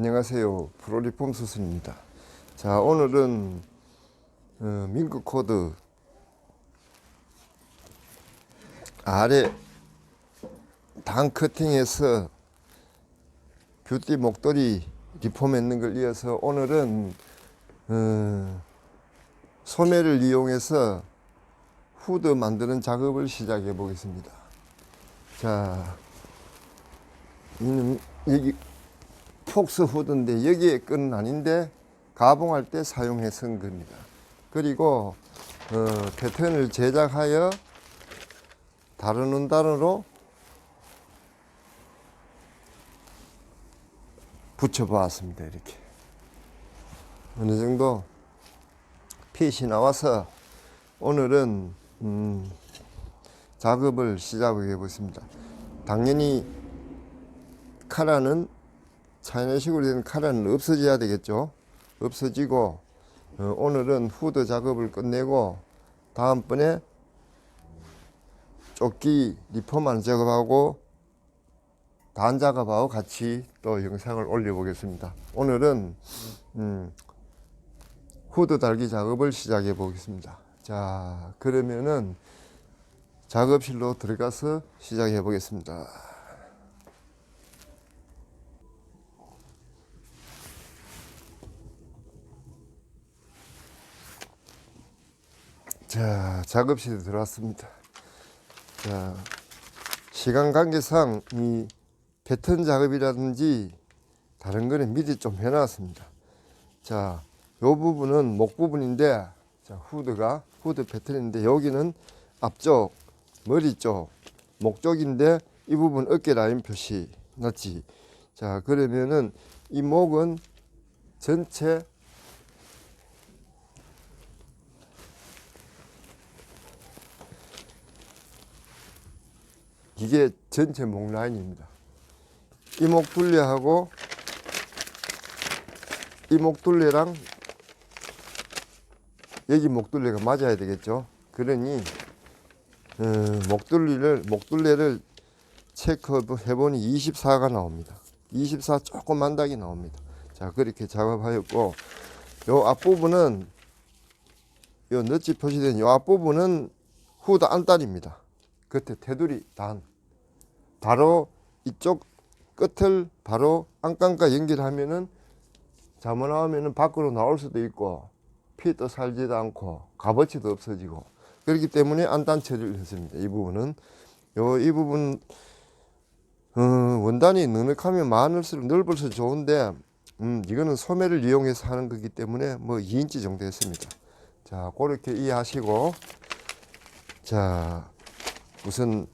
안녕하세요. 프로리폼 수순입니다. 자, 오늘은 어, 민크 코드 아래 단 커팅해서 뷰티 목도리 리폼했는 걸 이어서 오늘은 어, 소매를 이용해서 후드 만드는 작업을 시작해 보겠습니다. 자, 이는 여기 폭스 후드인데 여기에 끈은 아닌데 가봉할 때 사용해 쓴 겁니다. 그리고 어, 패턴을 제작하여 다루는 단어로 붙여보았습니다. 이렇게 어느 정도 핏이 나와서 오늘은 음, 작업을 시작해 보겠습니다. 당연히 카라는 차이나식으로 된 카라는 없어져야 되겠죠. 없어지고 어, 오늘은 후드 작업을 끝내고 다음번에 조끼 리폼만 작업하고 단 작업하고 같이 또 영상을 올려보겠습니다. 오늘은 음, 후드 달기 작업을 시작해 보겠습니다. 자 그러면은 작업실로 들어가서 시작해 보겠습니다. 자, 작업실에 들어왔습니다. 자, 시간 관계상 이 패턴 작업이라든지 다른 거는 미리 좀 해놨습니다. 자, 요 부분은 목 부분인데, 자, 후드가, 후드 패턴인데, 여기는 앞쪽, 머리 쪽, 목 쪽인데, 이 부분 어깨 라인 표시 났지. 자, 그러면은 이 목은 전체 이게 전체 목 라인입니다. 이목 둘레하고 이목 둘레랑 여기 목 둘레가 맞아야 되겠죠. 그러니 어, 목 둘레를 목 둘레를 체크해 보니 24가 나옵니다. 24 조금 한 dak이 나옵니다. 자 그렇게 작업하였고 요 앞부분은 요 넛지 표시된 요 앞부분은 후드 안단입니다. 겉에 테두리 단 바로 이쪽 끝을 바로 안감과 연결하면은 잘못 나오면은 밖으로 나올 수도 있고 피도 살지도 않고 값어치도 없어지고 그렇기 때문에 안단 처리를 했습니다. 이 부분은 요 이 부분 어, 원단이 넉넉하면 많을수록 넓을수록 좋은데 음, 이거는 소매를 이용해서 하는 거기 때문에 뭐 2인치 정도 했습니다. 자, 그렇게 이해하시고 자, 우선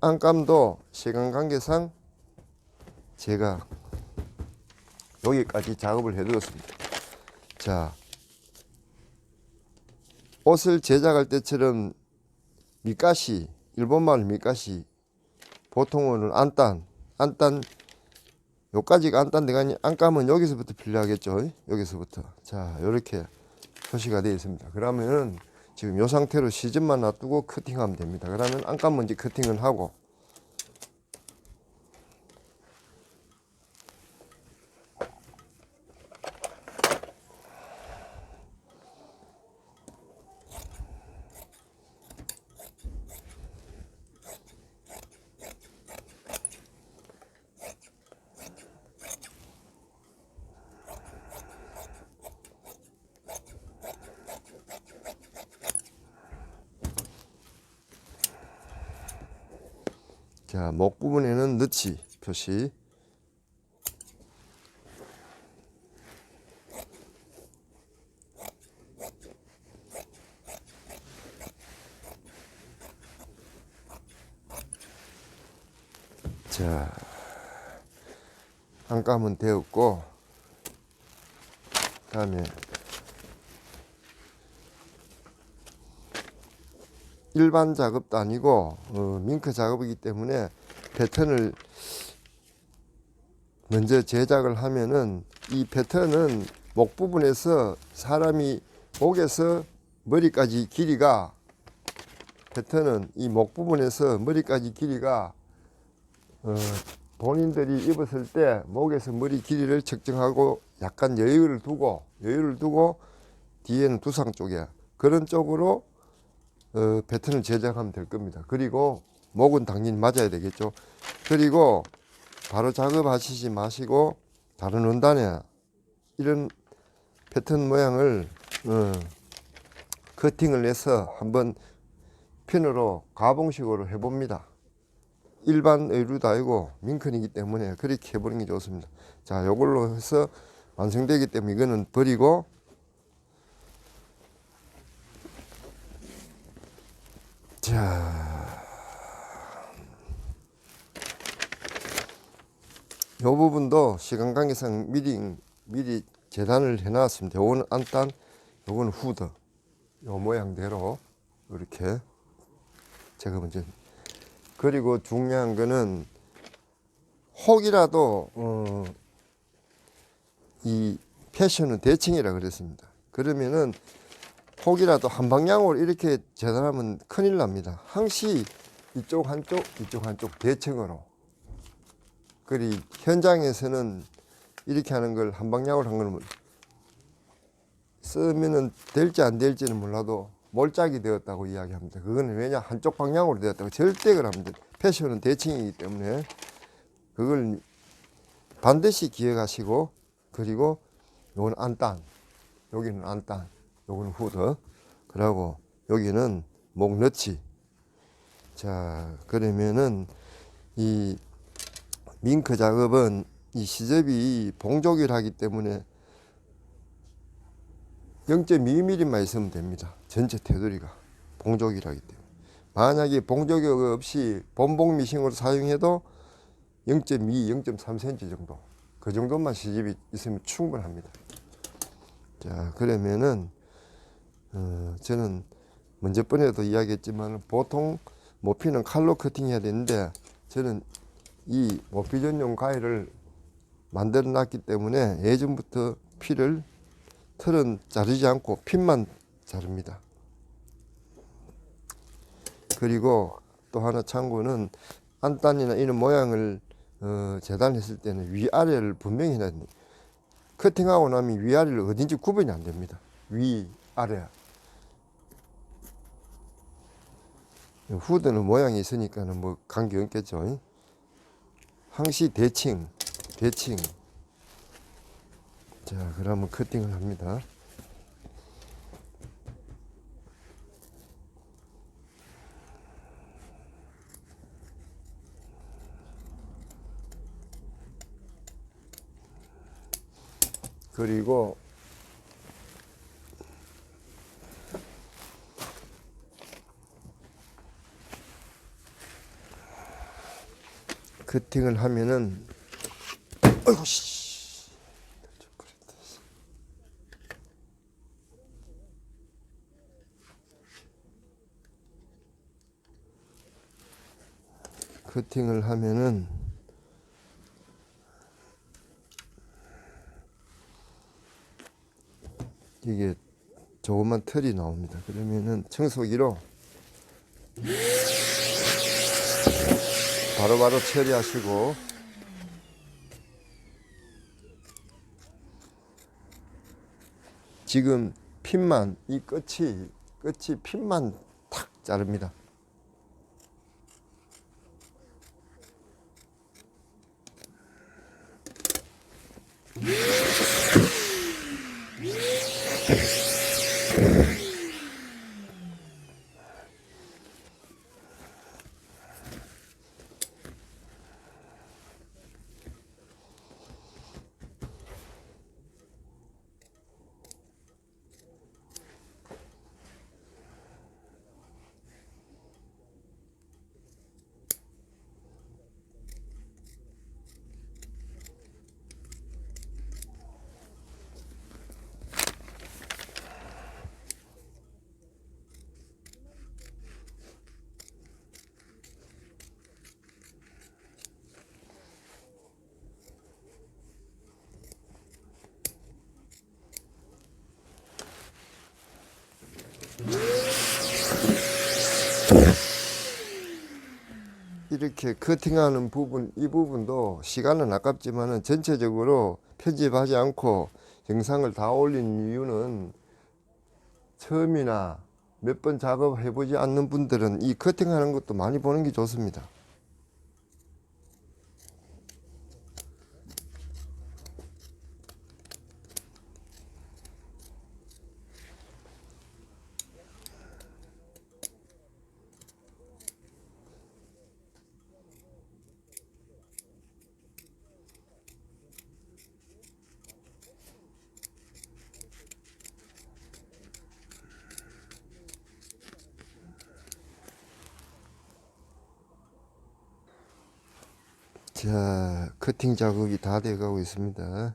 안감도 시간 관계상 제가 여기까지 작업을 해 두었습니다. 자, 옷을 제작할 때처럼 밑가시, 일본말 밑가시, 보통은 안단, 안단, 요까지가 안단 내가 안감은 여기서부터 필요하겠죠. 여기서부터. 자, 요렇게 표시가 되어 있습니다. 그러면은 지금 이 상태로 시즌만 놔두고 커팅하면 됩니다. 그러면 안감 먼저 커팅을 하고 자, 목 부분에는 넣지 표시. 자, 한감은 되었고, 다음에 일반 작업도 아니고 어, 밍크 작업이기 때문에 패턴을 먼저 제작을 하면은 이 패턴은 목 부분에서 사람이 목에서 머리까지 길이가 패턴은 이 목 부분에서 머리까지 길이가 어, 본인들이 입었을 때 목에서 머리 길이를 측정하고 약간 여유를 두고 여유를 두고 뒤에는 두상 쪽에 그런 쪽으로 어, 패턴을 제작하면 될 겁니다. 그리고 목은 당연히 맞아야 되겠죠. 그리고 바로 작업하시지 마시고 다른 원단에 이런 패턴 모양을 어, 커팅을 해서 한번 핀으로 가봉식으로 해봅니다. 일반 의류도 아니고 민컨이기 때문에 그렇게 해보는 게 좋습니다. 자, 요걸로 해서 완성되기 때문에 이거는 버리고 자, 요 부분도 시간 관계상 미리 미리 재단을 해놨습니다. 요거는 안단, 요거는 후드. 요 모양대로 이렇게 제가 먼저 그리고 중요한 거는 혹이라도 어, 이 패션은 대칭이라 그랬습니다. 그러면은 혹이라도 한 방향으로 이렇게 재단하면 큰일 납니다. 항시 이쪽 한쪽 이쪽 한쪽 대칭으로. 그리 현장에서는 이렇게 하는 걸 한 방향으로 한 거는 쓰면은 될지 안 될지는 몰라도 몰짝이 되었다고 이야기합니다. 그거는 왜냐 한쪽 방향으로 되었다고 절대 그럽니다. 패션은 대칭이기 때문에 그걸 반드시 기억하시고 그리고 요건 안단 여기는 안단 요거는 후드 그리고 여기는 목 너치 자 그러면은 이 밍크 작업은 이 시접이 봉조기를 기 때문에 0.2mm만 있으면 됩니다. 전체 테두리가 봉조기라기 때문에 만약에 봉조기 없이 본봉 미싱으로 사용해도 0.2, 0.3cm 정도 그 정도만 시집이 있으면 충분합니다. 자 그러면은 어, 저는 먼저 번에도 이야기했지만 보통 모피는 칼로 커팅해야 되는데 저는 이 모피 전용 가위를 만들어 놨기 때문에 예전부터 피를 틀은 자르지 않고 핀만 자릅니다. 그리고 또 하나 참고는 안단이나 이런 모양을 어, 재단했을 때는 위아래를 분명히 해야 됩니다. 커팅하고 나면 위아래를 어딘지 구분이 안 됩니다. 위아래. 후드는 모양이 있으니까는 뭐 관계 없겠죠. 항시 대칭, 대칭. 자, 그러면 커팅을 합니다. 그리고 커팅을 하면은 아이고 씨. 커팅을 하면은 이게 조그만 털이 나옵니다. 그러면은 청소기로 바로바로 처리하시고 지금 핀만 이 끝이 끝이 핀만 탁 자릅니다. 이렇게 커팅하는 부분 이 부분도 시간은 아깝지만은 전체적으로 편집하지 않고 영상을 다 올린 이유는 처음이나 몇 번 작업해 보지 않는 분들은 이 커팅하는 것도 많이 보는 게 좋습니다. 자, 커팅 작업이 다 돼가고 있습니다.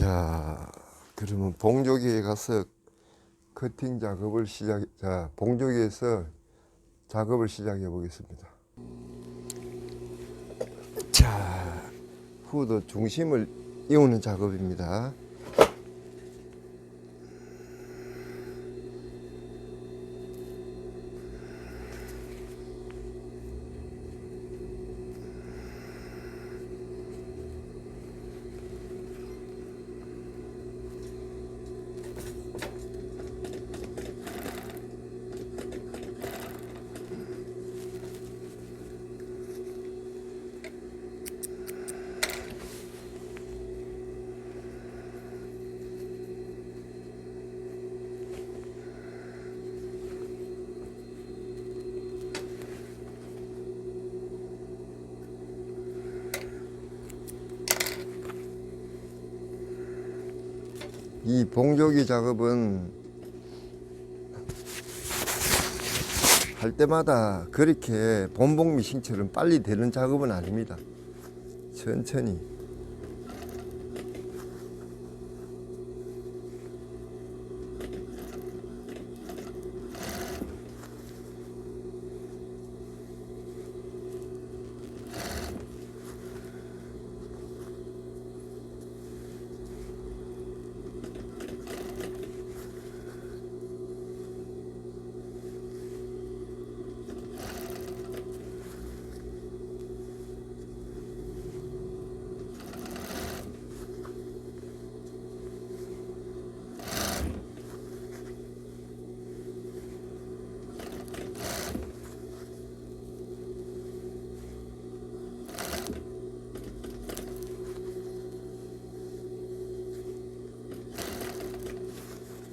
자, 그러면 봉조기에 가서 커팅 작업을 시작, 자, 봉조기에서 작업을 시작해 보겠습니다. 자, 후드 중심을 이우는 작업입니다. 이 봉조기 작업은 할 때마다 그렇게 본봉 미싱처럼 빨리 되는 작업은 아닙니다. 천천히.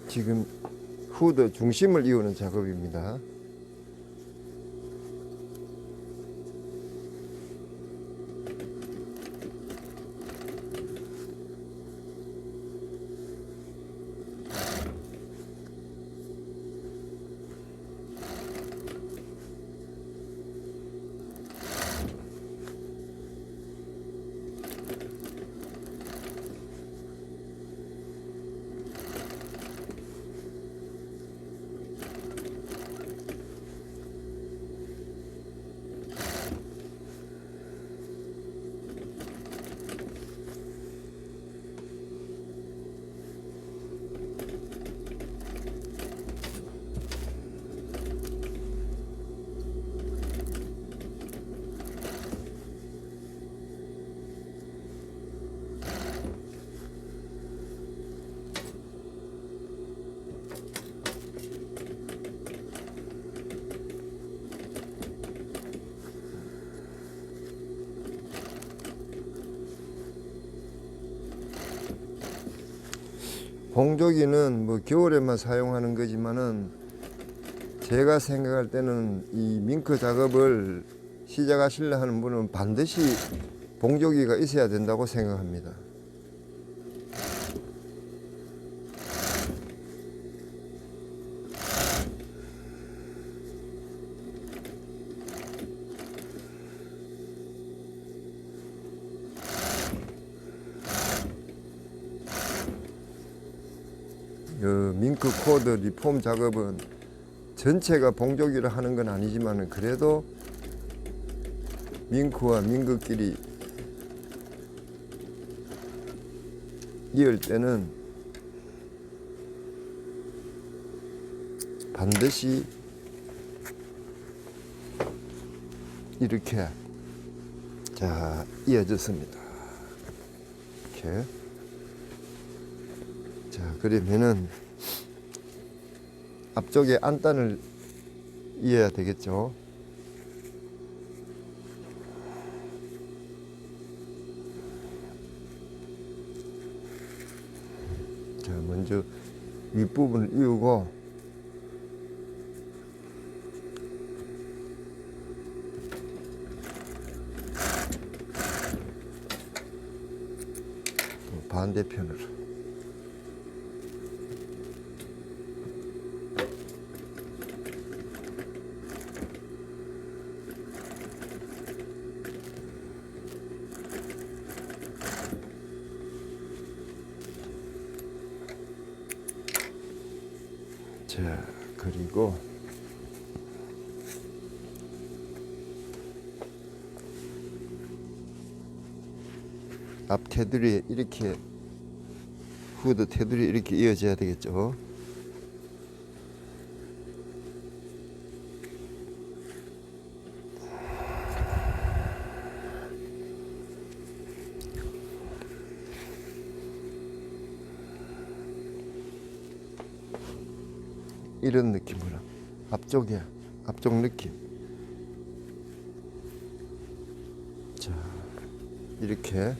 지금 후드 중심을 이우는 작업입니다. 봉조기는 뭐 겨울에만 사용하는 거지만은 제가 생각할 때는 이 밍크 작업을 시작하시려 하는 분은 반드시 봉조기가 있어야 된다고 생각합니다. 그 밍크 코드 리폼 작업은 전체가 봉조기를 하는 건 아니지만 그래도 밍크와 밍크끼리 이을 때는 반드시 이렇게 자 이어졌습니다. 이렇게 자 그러면은 앞쪽에 안단을 이어야 되겠죠. 자 먼저 윗부분을 이우고 또 반대편으로 자 그리고 앞 테두리 이렇게 후드 테두리 이렇게 이어져야 되겠죠. 이런 느낌으로. 앞쪽에 앞쪽 느낌. 자 이렇게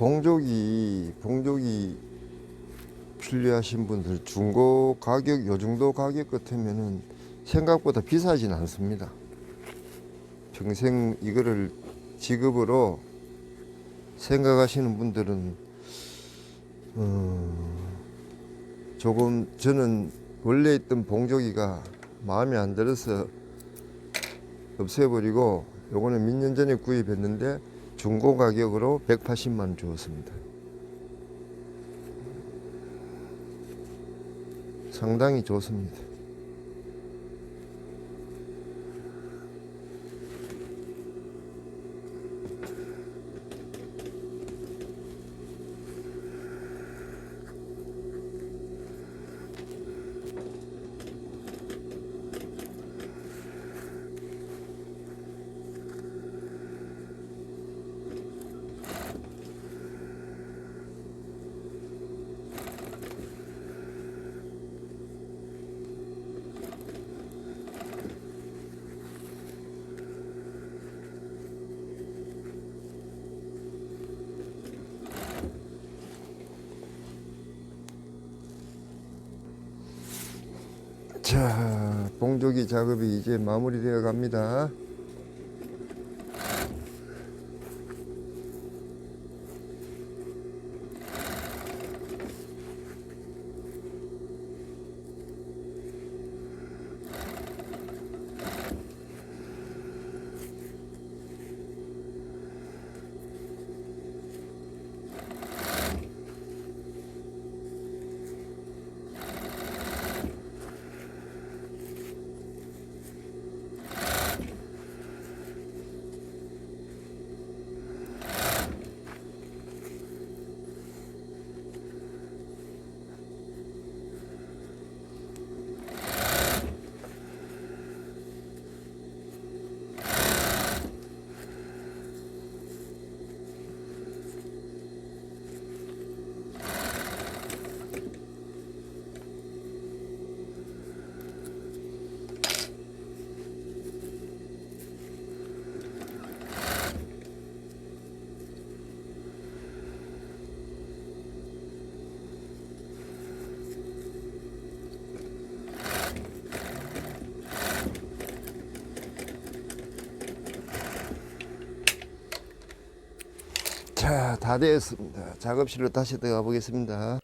봉족이 봉족이 필요하신 분들 중고 가격 요 정도 가격 같으면은 생각보다 비싸진 않습니다. 평생 이거를 직업으로 생각하시는 분들은 어, 조금 저는 원래 있던 봉조기가 마음에 안 들어서 없애버리고 요거는 몇 년 전에 구입했는데 중고 가격으로 180만 원 주었습니다. 상당히 좋습니다. 자, 봉조기 작업이 이제 마무리되어 갑니다. 다 되었습니다. 작업실로 다시 들어가 보겠습니다.